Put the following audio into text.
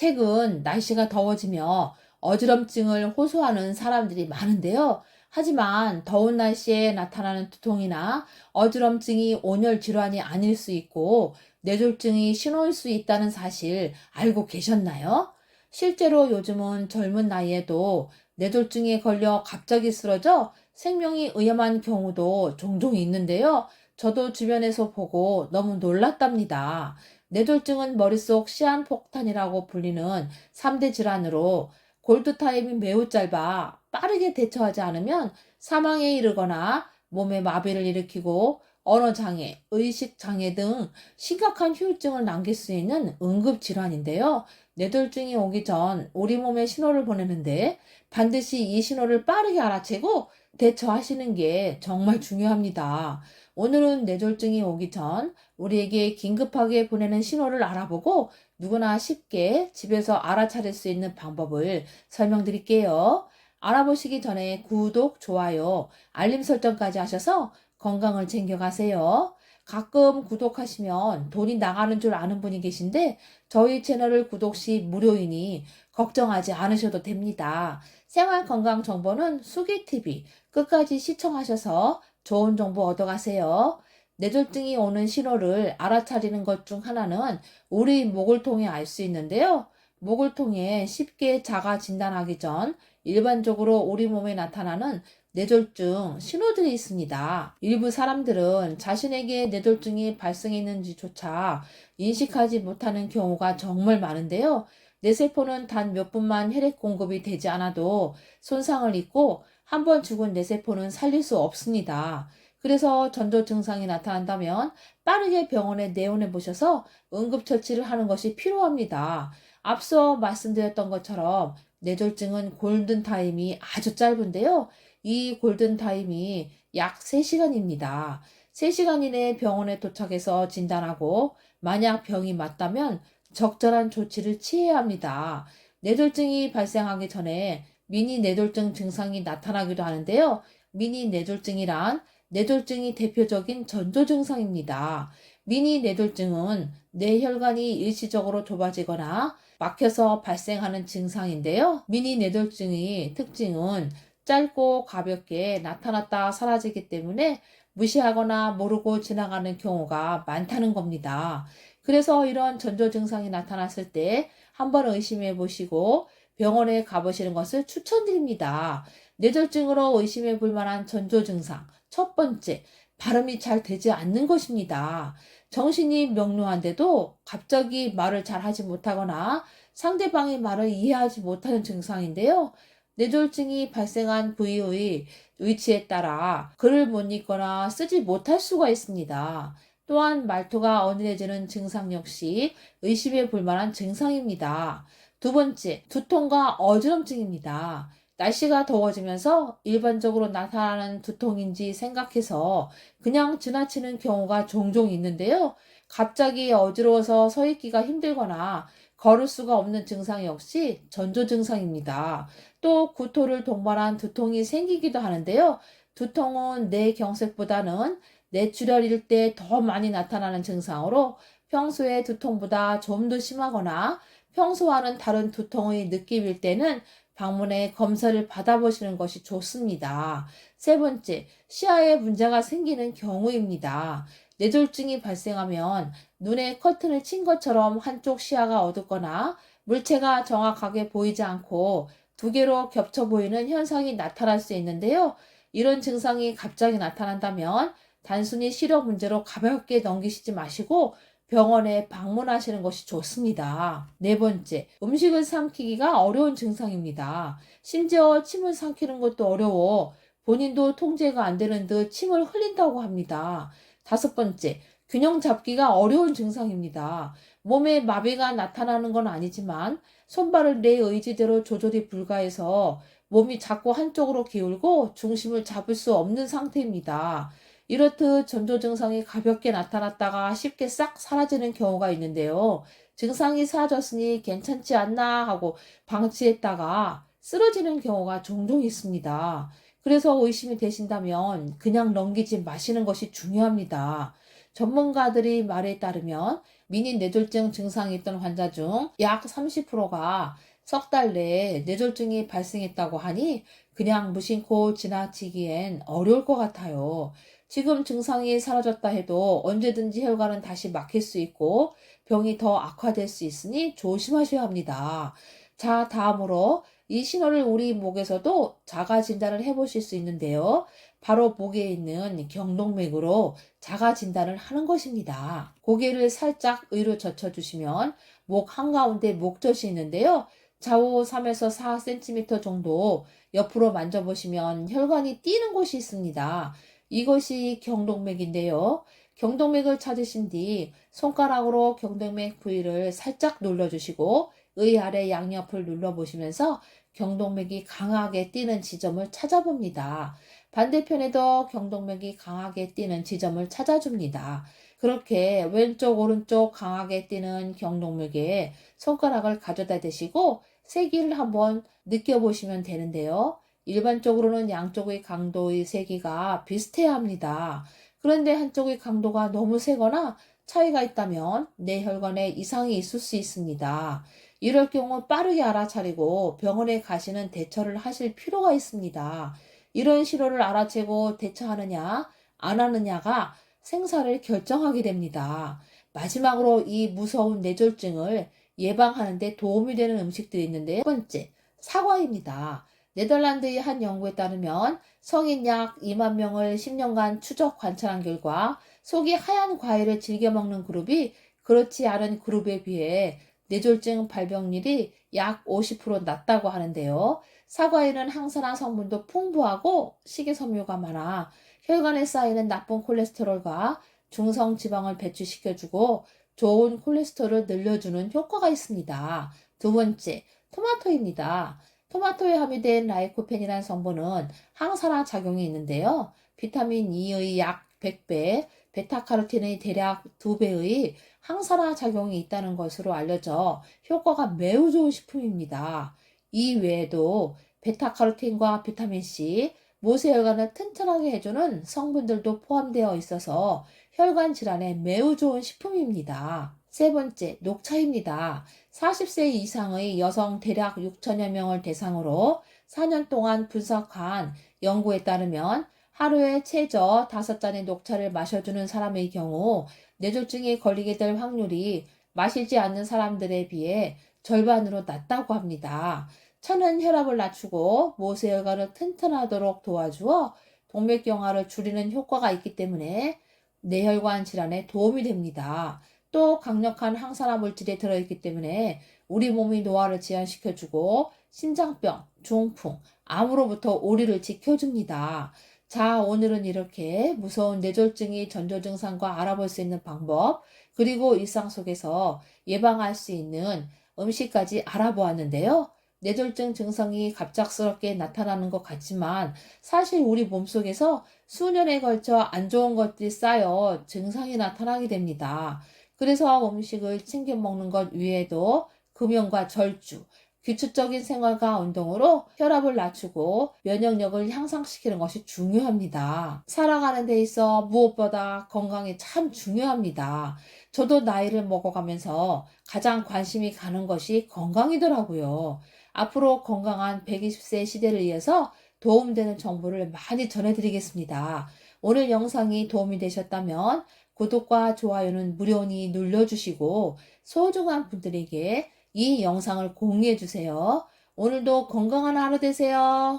최근 날씨가 더워지며 어지럼증을 호소하는 사람들이 많은데요. 하지만 더운 날씨에 나타나는 두통이나 어지럼증이 온열 질환이 아닐 수 있고 뇌졸중이 신호일 수 있다는 사실 알고 계셨나요? 실제로 요즘은 젊은 나이에도 뇌졸중에 걸려 갑자기 쓰러져 생명이 위험한 경우도 종종 있는데요. 저도 주변에서 보고 너무 놀랐답니다. 뇌졸중은 머릿속 시한폭탄이라고 불리는 3대 질환으로 골드타임이 매우 짧아 빠르게 대처하지 않으면 사망에 이르거나 몸에 마비를 일으키고 언어장애, 의식장애 등 심각한 후유증을 남길 수 있는 응급질환인데요. 뇌졸중이 오기 전 우리 몸에 신호를 보내는데 반드시 이 신호를 빠르게 알아채고 대처하시는 게 정말 중요합니다. 오늘은 뇌졸중이 오기 전 우리에게 긴급하게 보내는 신호를 알아보고 누구나 쉽게 집에서 알아차릴 수 있는 방법을 설명드릴게요. 알아보시기 전에 구독, 좋아요, 알림 설정까지 하셔서 건강을 챙겨가세요. 가끔 구독하시면 돈이 나가는 줄 아는 분이 계신데 저희 채널을 구독 시 무료이니 걱정하지 않으셔도 됩니다. 생활 건강 정보는 수기TV 끝까지 시청하셔서 좋은 정보 얻어가세요. 뇌졸중이 오는 신호를 알아차리는 것 중 하나는 우리 목을 통해 알 수 있는데요. 목을 통해 쉽게 자가 진단하기 전 일반적으로 우리 몸에 나타나는 뇌졸중 신호들이 있습니다. 일부 사람들은 자신에게 뇌졸중이 발생했는지조차 인식하지 못하는 경우가 정말 많은데요. 뇌세포는 단 몇 분만 혈액 공급이 되지 않아도 손상을 입고 한 번 죽은 뇌세포는 살릴 수 없습니다. 그래서 전조 증상이 나타난다면 빠르게 병원에 내원해 보셔서 응급처치를 하는 것이 필요합니다. 앞서 말씀드렸던 것처럼 뇌졸중은 골든타임이 아주 짧은데요. 이 골든타임이 약 3시간입니다. 3시간 이내에 병원에 도착해서 진단하고 만약 병이 맞다면 적절한 조치를 취해야 합니다. 뇌졸중이 발생하기 전에 미니 뇌졸중 증상이 나타나기도 하는데요. 미니 뇌졸중이란 뇌졸중이 대표적인 전조 증상입니다. 미니 뇌졸중은 뇌혈관이 일시적으로 좁아지거나 막혀서 발생하는 증상인데요. 미니 뇌졸중의 특징은 짧고 가볍게 나타났다 사라지기 때문에 무시하거나 모르고 지나가는 경우가 많다는 겁니다. 그래서 이런 전조 증상이 나타났을 때 한번 의심해 보시고 병원에 가보시는 것을 추천드립니다. 뇌졸중으로 의심해 볼 만한 전조 증상. 첫 번째, 발음이 잘 되지 않는 것입니다. 정신이 명료한데도 갑자기 말을 잘 하지 못하거나 상대방의 말을 이해하지 못하는 증상인데요. 뇌졸중이 발생한 부위의 위치에 따라 글을 못 읽거나 쓰지 못할 수가 있습니다. 또한 말투가 어눌해지는 증상 역시 의심해 볼 만한 증상입니다. 두 번째, 두통과 어지럼증입니다. 날씨가 더워지면서 일반적으로 나타나는 두통인지 생각해서 그냥 지나치는 경우가 종종 있는데요. 갑자기 어지러워서 서 있기가 힘들거나 걸을 수가 없는 증상 역시 전조 증상입니다. 또 구토를 동반한 두통이 생기기도 하는데요. 두통은 뇌경색보다는 뇌출혈일 때 더 많이 나타나는 증상으로 평소의 두통보다 좀 더 심하거나 평소와는 다른 두통의 느낌일 때는 방문해 검사를 받아보시는 것이 좋습니다. 세 번째, 시야에 문제가 생기는 경우입니다. 뇌졸중이 발생하면 눈에 커튼을 친 것처럼 한쪽 시야가 어둡거나 물체가 정확하게 보이지 않고 두 개로 겹쳐 보이는 현상이 나타날 수 있는데요. 이런 증상이 갑자기 나타난다면 단순히 시력 문제로 가볍게 넘기시지 마시고 병원에 방문하시는 것이 좋습니다. 네 번째, 음식을 삼키기가 어려운 증상입니다. 심지어 침을 삼키는 것도 어려워 본인도 통제가 안 되는 듯 침을 흘린다고 합니다. 다섯 번째, 균형 잡기가 어려운 증상입니다. 몸에 마비가 나타나는 건 아니지만 손발을 내 의지대로 조절이 불가해서 몸이 자꾸 한쪽으로 기울고 중심을 잡을 수 없는 상태입니다. 이렇듯 전조 증상이 가볍게 나타났다가 쉽게 싹 사라지는 경우가 있는데요. 증상이 사라졌으니 괜찮지 않나 하고 방치했다가 쓰러지는 경우가 종종 있습니다. 그래서 의심이 되신다면 그냥 넘기지 마시는 것이 중요합니다. 전문가들이 말에 따르면 미니 뇌졸중 증상이 있던 환자 중 약 30%가 석 달 내에 뇌졸중이 발생했다고 하니 그냥 무심코 지나치기엔 어려울 것 같아요. 지금 증상이 사라졌다 해도 언제든지 혈관은 다시 막힐 수 있고 병이 더 악화될 수 있으니 조심하셔야 합니다. 자, 다음으로 이 신호를 우리 목에서도 자가 진단을 해보실 수 있는데요. 바로 목에 있는 경동맥으로 자가 진단을 하는 것입니다. 고개를 살짝 위로 젖혀주시면 목 한가운데 목젖이 있는데요. 좌우 3에서 4cm 정도 옆으로 만져보시면 혈관이 뛰는 곳이 있습니다. 이것이 경동맥인데요. 경동맥을 찾으신 뒤 손가락으로 경동맥 부위를 살짝 눌러주시고 의 아래 양옆을 눌러보시면서 경동맥이 강하게 뛰는 지점을 찾아봅니다. 반대편에도 경동맥이 강하게 뛰는 지점을 찾아줍니다. 그렇게 왼쪽, 오른쪽 강하게 뛰는 경동맥에 손가락을 가져다 대시고 세기를 한번 느껴보시면 되는데요. 일반적으로는 양쪽의 강도의 세기가 비슷해야 합니다. 그런데 한쪽의 강도가 너무 세거나 차이가 있다면 뇌혈관에 이상이 있을 수 있습니다. 이럴 경우 빠르게 알아차리고 병원에 가시는 대처를 하실 필요가 있습니다. 이런 신호를 알아채고 대처하느냐, 안 하느냐가 생사를 결정하게 됩니다. 마지막으로 이 무서운 뇌졸중을 예방하는 데 도움이 되는 음식들이 있는데 첫 번째, 사과입니다. 네덜란드의 한 연구에 따르면 성인 약 2만 명을 10년간 추적 관찰한 결과 속이 하얀 과일을 즐겨 먹는 그룹이 그렇지 않은 그룹에 비해 뇌졸중 발병률이 약 50% 낮다고 하는데요. 사과에는 항산화 성분도 풍부하고 식이섬유가 많아 혈관에 쌓이는 나쁜 콜레스테롤과 중성 지방을 배출시켜주고 좋은 콜레스테롤을 늘려주는 효과가 있습니다. 두 번째, 토마토입니다. 토마토에 함유된 라이코펜이라는 성분은 항산화 작용이 있는데요. 비타민 E의 약 100배, 베타카로틴의 대략 2배의 항산화 작용이 있다는 것으로 알려져 효과가 매우 좋은 식품입니다. 이 외에도 베타카로틴과 비타민C, 모세 혈관을 튼튼하게 해주는 성분들도 포함되어 있어서 혈관 질환에 매우 좋은 식품입니다. 세 번째, 녹차입니다. 40세 이상의 여성 대략 6천여 명을 대상으로 4년 동안 분석한 연구에 따르면 하루에 최저 5잔의 녹차를 마셔주는 사람의 경우 뇌졸중에 걸리게 될 확률이 마시지 않는 사람들에 비해 절반으로 낮다고 합니다. 차는 혈압을 낮추고 모세혈관을 튼튼하도록 도와주어 동맥경화를 줄이는 효과가 있기 때문에 뇌혈관 질환에 도움이 됩니다. 또 강력한 항산화 물질이 들어있기 때문에 우리 몸이 노화를 제한시켜주고 신장병, 중풍, 암으로부터 우리를 지켜줍니다. 자, 오늘은 이렇게 무서운 뇌졸중이 전조 증상과 알아볼 수 있는 방법, 그리고 일상 속에서 예방할 수 있는 음식까지 알아보았는데요. 뇌졸중 증상이 갑작스럽게 나타나는 것 같지만 사실 우리 몸속에서 수년에 걸쳐 안 좋은 것들이 쌓여 증상이 나타나게 됩니다. 그래서 음식을 챙겨 먹는 것 외에도 금연과 절주, 규칙적인 생활과 운동으로 혈압을 낮추고 면역력을 향상시키는 것이 중요합니다. 살아가는 데 있어 무엇보다 건강이 참 중요합니다. 저도 나이를 먹어가면서 가장 관심이 가는 것이 건강이더라고요. 앞으로 건강한 120세 시대를 위해서 도움되는 정보를 많이 전해드리겠습니다. 오늘 영상이 도움이 되셨다면 구독과 좋아요는 무료니 눌러주시고 소중한 분들에게 이 영상을 공유해 주세요. 오늘도 건강한 하루 되세요.